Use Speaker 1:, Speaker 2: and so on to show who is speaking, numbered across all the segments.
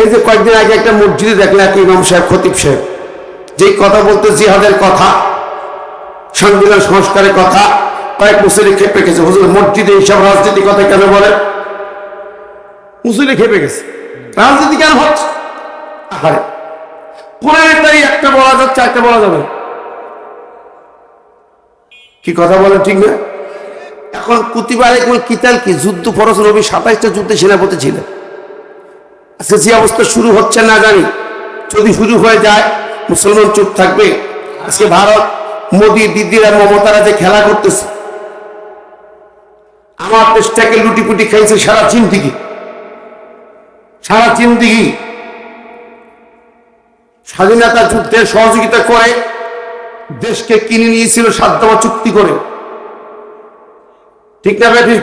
Speaker 1: এই যে কয়েকদিন আগে একটা মসজিদে দেখলাম এক ইমাম সাহেব, খতিব সাহেব। যেই কথা বলতো, জিহাদের কথা, সংবিধান সংস্কারের কথা, কয়েক মুসলি খেপে গেছে। হুজুর, মসজিদে এইসব রাজনীতি কথা কেন বলে মুসলি খেপে গেছে। রাজনীতি কেন হচ্ছে? আরে কোরআনের একটা বলা যাচ্ছে একটা বলা যাবে। কি কথা বলে ঠিক না? এখন কোন কিতাল কি? যুদ্ধ ফরস রবি সাতাইশটা যুদ্ধে সেনাপতি ছিলেন। যে অবস্থা শুরু হচ্ছে না জানি। যদি শুরু হয়ে যায়, মুসলমান চুপ থাকবে। আজকে ভারত, মোদী, দিদিরা, মমতারা যে খেলা করতেছে। আমার দেশটাকে লুটিপুটি খাইছে সারা চীন থেকে সারা চীন দিঘি স্বাধীনতা যুদ্ধে সহযোগিতা করে দেশকে কিনে নিয়েছিল সাতদমা চুক্তি করে। ঠিক না ঠিক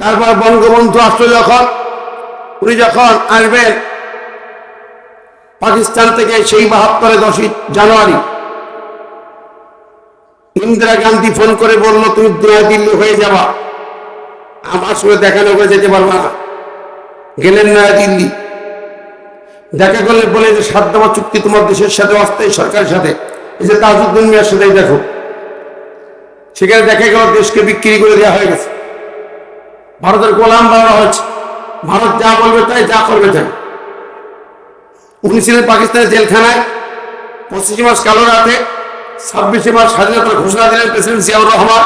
Speaker 1: তারপর বঙ্গবন্ধু আসলো যখন উনি যখন আসবেন, পাকিস্তান থেকে সেই বাহাত্তরে দশই জানুয়ারি, ইন্দিরা গান্ধী ফোন করে বলল, তুমি দেয়া দিল্লি হয়ে যাবা। আমার সঙ্গে দেখানো করে যেতে পারবা না। গেলেন নয়াদিল্লি দেখা করলে বলে যে, সাত দেওয়া চুক্তি তোমার দেশের সাথে অস্থায়ী সরকারের সাথে। এই যে তাজউদ্দিন মিয়ার সাথেই দেখো। সেখানে দেখা গেল দেশকে বিক্রি করে দেওয়া হয়ে গেছে। ভারতের গোলাম বানানো হয়েছে। ভারত যা বলবে তাই যা করবে তাই। উনি ছিলেন পাকিস্তানের জেলখানায়। পঁচিশে মাস কালো রাতে ছাব্বিশে মাস স্বাধীনতার ঘোষণা দিলেন প্রেসিডেন্ট জিয়াউর রহমান।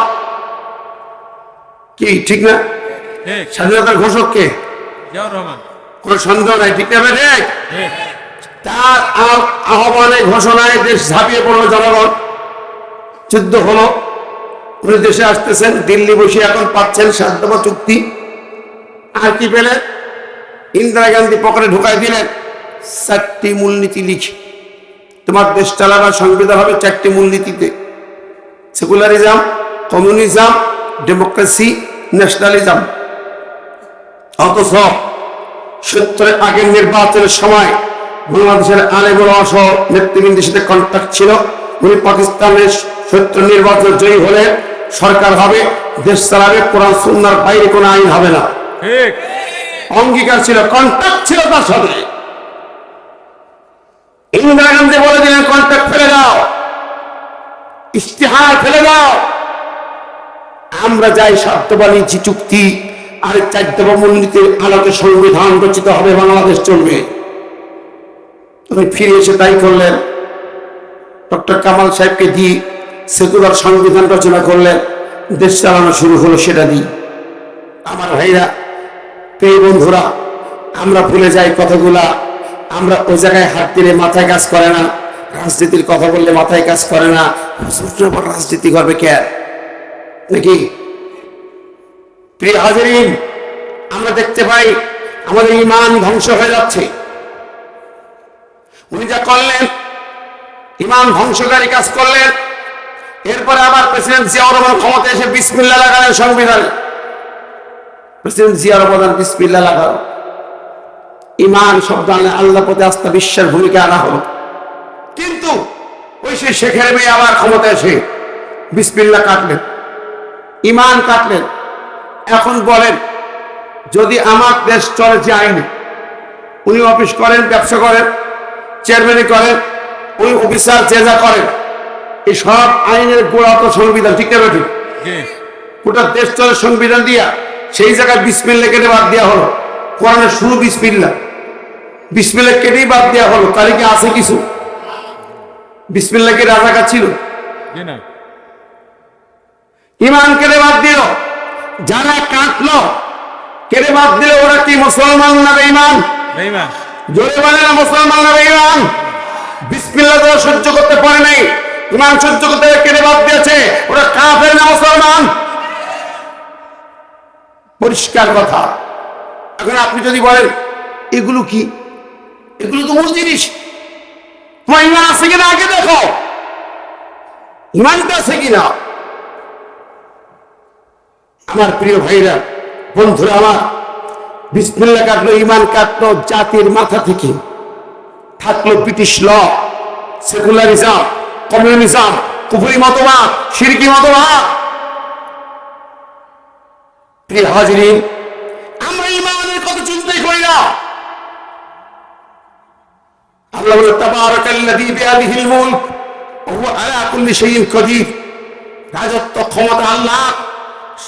Speaker 1: কি ঠিক না? স্বাধীনতার ঘোষক কে? কোন সন্দেহ নাই ঠিক না তার আহ্বানে ঘোষণায় দেশ ঝাঁপিয়ে পড়ল জনগণ। যুদ্ধ হলো। উনি দেশে আসতেছেন দিল্লি বসে এখন পাচ্ছেন সাতদমা চুক্তি। আর কি পেলেন ইন্দিরা গান্ধী পকেটে ঢুকাই দিলেন চারটি মূলনীতি লিখে। তোমার দেশ চালাবার সংবিধান হবে চারটি মূলনীতিতে। Secularism, communism, democracy, nationalism. অথচ সত্তরের আগের নির্বাচনের সময় বাংলাদেশের আলেমুল সহ নেতৃবৃন্দের সাথে কন্ট্যাক্ট ছিল। উনি পাকিস্তানের সত্য নির্বাচন জয়ী হলে সরকার হবে, দেশ চালাবে, কোরআন, সুন্নার বাইরে কোনো আইন হবে না।
Speaker 2: ঠিক।
Speaker 1: অঙ্গীকার ছিল কন্ট্যাক্ট ছিল তার সাথে। ইন্দিরা গান্ধী বলে দিলেন কন্ট্যাক্ট ফেলে দাও। ইস্তেহার ফেলে দাও। আমরা যাই স্বার্থবাণিজ্য চুক্তি, আর চারদবা মূলনীতির আলোকে সংবিধান রচিত হবে, বাংলাদেশ চলবে। উনি ফিরে এসে তাই করলেন। ডক্টর কামাল সাহেবকে দিয়ে সেকুলার সংবিধান রচনা করলেন। দেশ চালানো শুরু হলো সেটা দিয়ে। আমার ভাইরা পেয়ে বন্ধুরা, আমরা ভুলে যাই কথাগুলা। আমরা ওই জায়গায় হাত দিলে মাথায় কাজ করে না। রাজনীতির কথা বললে মাথায় কাজ করে না। রাজনীতি করবে কে? নাকি? প্রিয় হাজারিন, আমরা দেখতে পাই আমাদের ইমান ধ্বংস হয়ে যাচ্ছে। উনি যা করলেন, ইমান ধ্বংসকারী কাজ করলেন। এরপরে আবার প্রেসিডেন্ট জিয়াউর রহমান ক্ষমতা এসে বিসমিল্লা লাগালেন সংবিধানে। প্রেসিডেন্ট জিয়ার অবদান বিসমিল্লা লাগানো ইমান শব্দ আল্লাহ প্রতি আস্থা বিশ্বের ভূমিকা আনা হলো। কিন্তু ওই সে শেখের মেয়ে আবার ক্ষমতা এসে বিসমিল্লা কাটলেন। ইমান কাটলেন। এখন বলেন যদি আমার দেশ চলে যে আইনে উনি অফিস করেন ব্যবসা করেন চেয়ারম্যানই করেন উনি অফিসার যে যা করেন এই সব আইনের গোড়া তো সংবিধান ঠিক না ঠিক গোটা দেশ চলে সংবিধান দিয়া সেই জায়গায় বিসমিল্লা কেটে বাদ দেওয়া হলো। কোরআনের শুরু বিসমিল্লা। বিসমিল্লা কেটেই বাদ দেওয়া হলো। তাহলে কি আছে কিছু? বিসমিল্লা কে রাজাকার ছিল? ইমান কেটে বাদ দিল। যারা কাটলো কেটে বাদ দিল ওরা কি মুসলমান না ইমান জোরে বলে না মুসলমান না ইমান বিসমিল্লা তো সহ্য করতে পারে নাই ইমান সহ্য করতে কেটে বাদ দিয়েছে ওরা কাফের পরিষ্কার কথা। এখন আপনি যদি বলেন, এগুলো কি? এগুলো তো মূল জিনিস তোমার ইমান আছে কিনা আগে দেখো। ইমানটা আছে কিনা? আমার প্রিয় ভাইরা, বন্ধুরা আমার বিসমিল্লা কাটলো, ইমান কাটলো জাতির মাথা থেকে। থাকল ব্রিটিশ ল, সেকুলারিজম, কমিউনিজম কুপুরি মতবাদ, সিরকি মতবাদ। প্রিয় হাজিরিন আমরা ইমানের কথা চিন্তাই করি না। আল্লাহ বলে তাবারাকাল্লাযী বিয়াদিহিল মুলক ওয়া আলা কুল্লি শাইইন কাদির। রাজত্ব ক্ষমতা আল্লাহ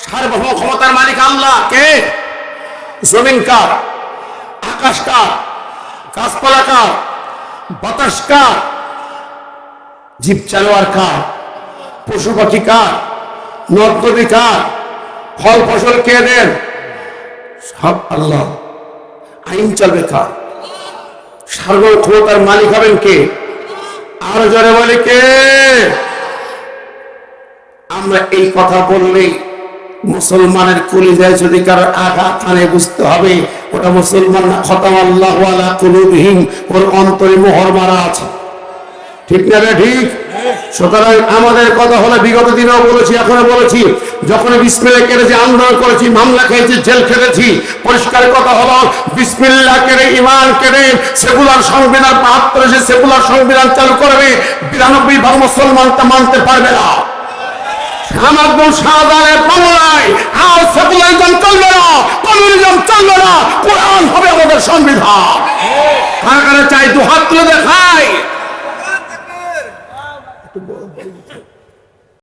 Speaker 1: সার্বভৌম ক্ষমতার মালিক আল্লাহ। কে? জমিন কার? আকাশ কার? গাছপালা কার? বাতাস কার? জীব জানোয়ার কার? পশু পাখি কার? নদ নদী কার? ফল ফসল কে দেন? সব আল্লাহ। আইন চলবে কার? সার্বভৌম ক্ষমতার মালিক হবেন কে? আরও জোরে বলে কে? আমরা এই কথা বললেই মুসলমানের কলিজায় যদি কারও আঘাত আনে, বুঝতে হবে ওটা মুসলমান না, খতাম আল্লাহ আলা কুলুবহিম, ওর অন্তরে মোহর মারা আছে। ঠিক না ঠিক? সুতরাং আমাদের কথা হলো বিগত দিনেও বলেছি, এখনও বলেছি, যখন বিসমিল্লা কেটেছি, আন্দোলন করেছি, মামলা খেয়েছি, জেল খেটেছি, পরিষ্কার কথা হলো বিসমিল্লা কেড়ে ইমান কেড়ে সেকুলার সংবিধান, বাহাত্তর এসে সেকুলার সংবিধান চালু করবে, বিরানব্বই ভাগ মুসলমান তা মানতে পারবে না। আমার আমাদের সাধারণের বাংলায়, আর সেকুলারিজম চলবে না, কমিউনিজম চলবে না, কোরআন হবে আমাদের সংবিধান। কারা কারা চাই দু হাত তুলে দেখা